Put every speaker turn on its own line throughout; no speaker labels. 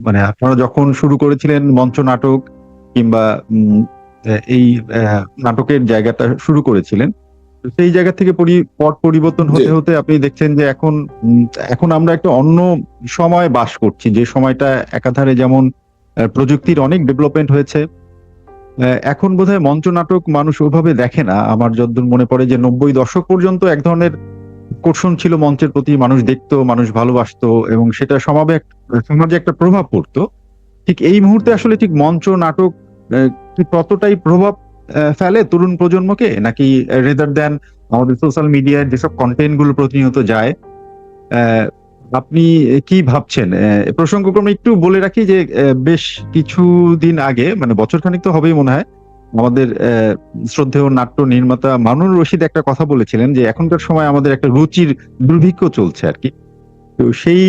মানে আপনারা যখন শুরু করেছিলেন মঞ্চ নাটক কিংবা এই নাটকের জায়গাটা শুরু করেছিলেন সেই জায়গা থেকে পরি- পট পরিবর্তন হতে হতে আপনি দেখছেন যে এখন এখন আমরা একটা অন্য সময় বাস করছি যে সময়টা একাধারে যেমন প্রযুক্তির অনেক ডেভেলপমেন্ট হয়েছে এখন বোধহয় মঞ্চ নাটক মানুষ ওভাবে দেখে না। আমার যতদূর মনে পড়ে যে নব্বই দশক পর্যন্ত এক ধরনের আকর্ষণ ছিল মঞ্চের প্রতি মানুষ দেখতো মানুষ ভালোবাসতো এবং সেটা সমাবে সমাজে একটা প্রভাব পড়তো। ঠিক এই মুহূর্তে আসলে ঠিক মঞ্চ নাটক আহ, কি ততটাই প্রভাব ফেলে তরুণ প্রজন্মকে? নাকি রেদার দেন আমাদের সোশ্যাল মিডিয়ার যেসব কন্টেন্টগুলো প্রতিনিয়ত যায় আপনি কি ভাবছেন? প্রসঙ্গক্রমে একটু বলে রাখি যে বেশ কিছুদিন আগে মানে বছর খানিক তো হবেই মনে হয় আমাদের শ্রদ্ধেয় নাট্য নির্মাতা মামুনুর রশিদ একটা কথা বলেছিলেন যে এখনকার সময় আমাদের একটা রুচির দুর্ভিক্ষ চলছে আর কি। তো সেই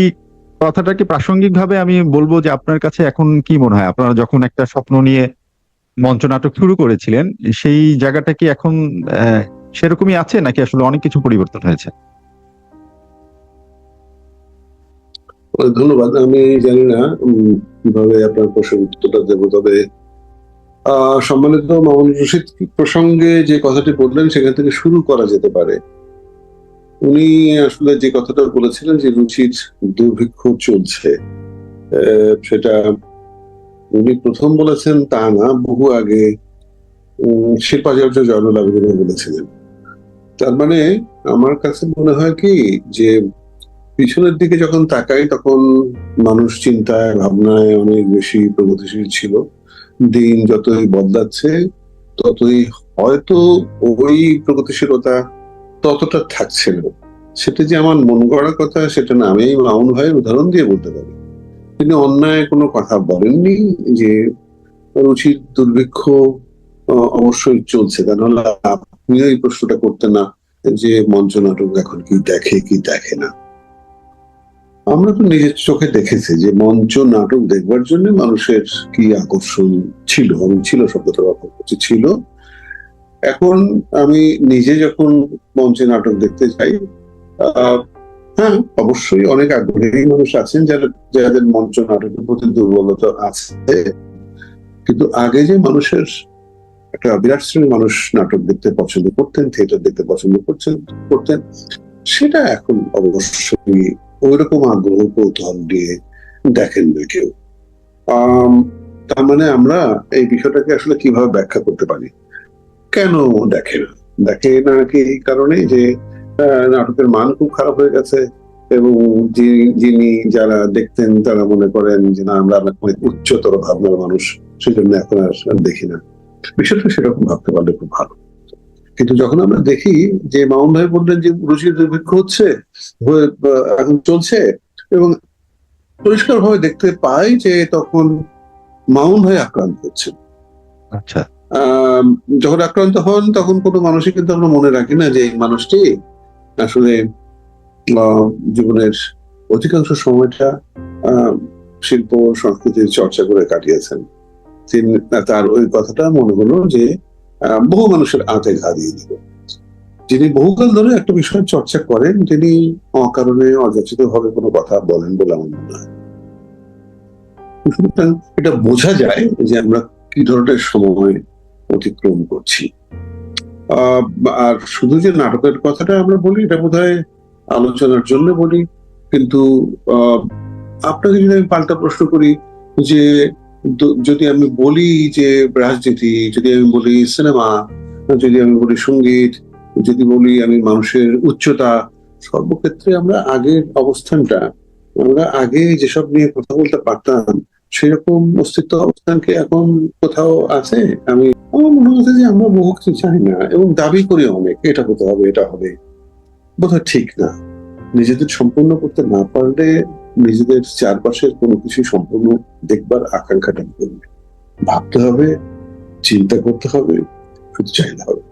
কথাটাকে প্রাসঙ্গিক ভাবে আমি বলব যে আপনার কাছে এখন কি মনে হয়? আপনারা যখন একটা স্বপ্ন নিয়ে মঞ্চ নাটক শুরু করেছিলেন, সেই জায়গাটা কি এখন সেরকমই আছে নাকি আসলে অনেক কিছু পরিবর্তন হয়েছে?
ধন্যবাদ। আমি জানি না কীভাবে আপনার প্রশ্নের উত্তরটা দেবো, তবে সম্মানিত মামুন রশিদ, প্রসঙ্গে যে কথাটি বললেন, সেখান থেকে শুরু করা যেতে পারে। উনি আসলে যে কথাটা বলেছিলেন যে রুচির দুর্ভিক্ষ চলছে সেটা উনি প্রথম বলেছেন, তা না, বহু আগে শিল্পাচার্য জয়নুল আবেদিন বলেছিলেন। তার মানে আমার কাছে মনে হয় কি, যে পিছনের দিকে যখন তাকাই, তখন মানুষ চিন্তায়, ভাবনায় অনেক বেশি প্রগতিশীল ছিল। দিন যতই বদলাচ্ছে, ততই হয়তো ওই প্রগতিশীলতা ততটা থাকছে না। সেটা যে আমার মন গড়া কথা, সেটা না। আমি মামুন ভাইয়ের উদাহরণ দিয়ে বলতে পারি। তিনি অন্যায় কোনো কথা বলেননি যে রুচির দুর্ভিক্ষ অবশ্যই চলছে। তা নাহলে আপনিও এই প্রশ্নটা করতে না যে মঞ্চ নাটক এখন কি দেখে কি দেখে না। আমরা তো নিজের চোখে দেখেছি যে মঞ্চ নাটক দেখবার জন্য মানুষের কি আকর্ষণ ছিল? আমি ছিল শব্দটা করছি ছিল। এখন আমি নিজে যখন মঞ্চে নাটক দেখতে আহ, হ্যাঁ অবশ্যই অনেক আগ্রহী মানুষ আছেন যারা যাদের মঞ্চ নাটকের প্রতি দুর্বলতা আছে। কিন্তু আগে যে মানুষের একটা বিরাট শ্রেণির মানুষ নাটক দেখতে পছন্দ করতেন থিয়েটার দেখতে পছন্দ করছেন করতেন সেটা এখন অবশ্যই ওই রকম আগ্রহ কৌতূহল দিয়ে দেখেন না কেউ। তার মানে আমরা এই বিষয়টাকে আসলে কীভাবে ব্যাখ্যা করতে পারি? কেন দেখে না দেখে না কি এই কারণে যে নাটকের মান খুব খারাপ হয়ে গেছে এবং যিনি যারা দেখতেন তারা মনে করেন যে, না, আমরা অনেক উচ্চতর ভাবনার মানুষ, সেজন্য এখন আর দেখি না। বিষয়টা সেরকম ভাবতে পারলে খুব ভালো। কিন্তু যখন আমরা দেখি যে মামুন ভাই বললেন যে রুচির দুর্ভিক্ষ হচ্ছে এখন চলছে এবং পরিষ্কার ভাবে দেখতে পাই যে তখন মামুন ভাই আক্রান্ত হচ্ছে
আচ্ছা।
যখন আক্রান্ত হন তখন কোনো মানুষই কিন্তু আমরা মনে রাখি না যে এই মানুষটি আসলে আহ, জীবনের অধিকাংশ সময়টা আহ, শিল্প সংস্কৃতির চর্চা করে কাটিয়েছেন। তিনি তার ওই কথাটা মনে হলো যে বহু মানুষের আতে ঘা দিয়ে দিল। যিনি বহুকাল ধরে একটা বিষয় চর্চা করেন, তিনি অকারণে অযাচিত ভাবে কোনো কথা বলেন বলে আমার মনে হয়। এটা বোঝা যায় যে আমরা কি ধরনের সময় অতিক্রম করছি। আর শুধু যে নাটকের কথাটা আমরা বলি, এটা বোধ আলোচনার জন্য বলি, কিন্তু আপনাকে যদি আমি পাল্টা প্রশ্ন করি যে যদি আমি বলি যে রাজনীতি, যদি আমি বলি সিনেমা, যদি আমি বলি সংগীত, যদি বলি আমি মানুষের উচ্চতা, সর্বক্ষেত্রে আমরা আগের অবস্থানটা, আমরা আগে যেসব নিয়ে কথা বলতে পারতাম, সেরকম অস্তিত্ব অবস্থানকে এখন কোথাও আছে? আমি, আমার মনে হচ্ছে যে আমরা বহু কিছু চাই না এবং দাবি করি অনেক, এটা হতে হবে, এটা হবে। বোধহয় ঠিক না। নিজেদের সম্পূর্ণ করতে না পারলে নিজেদের চারপাশের কোনো কিছু সম্পূর্ণ দেখবার আকাঙ্ক্ষাটা করবে। ভাবতে হবে, চিন্তা করতে হবে, শুধু চাইতে হবে।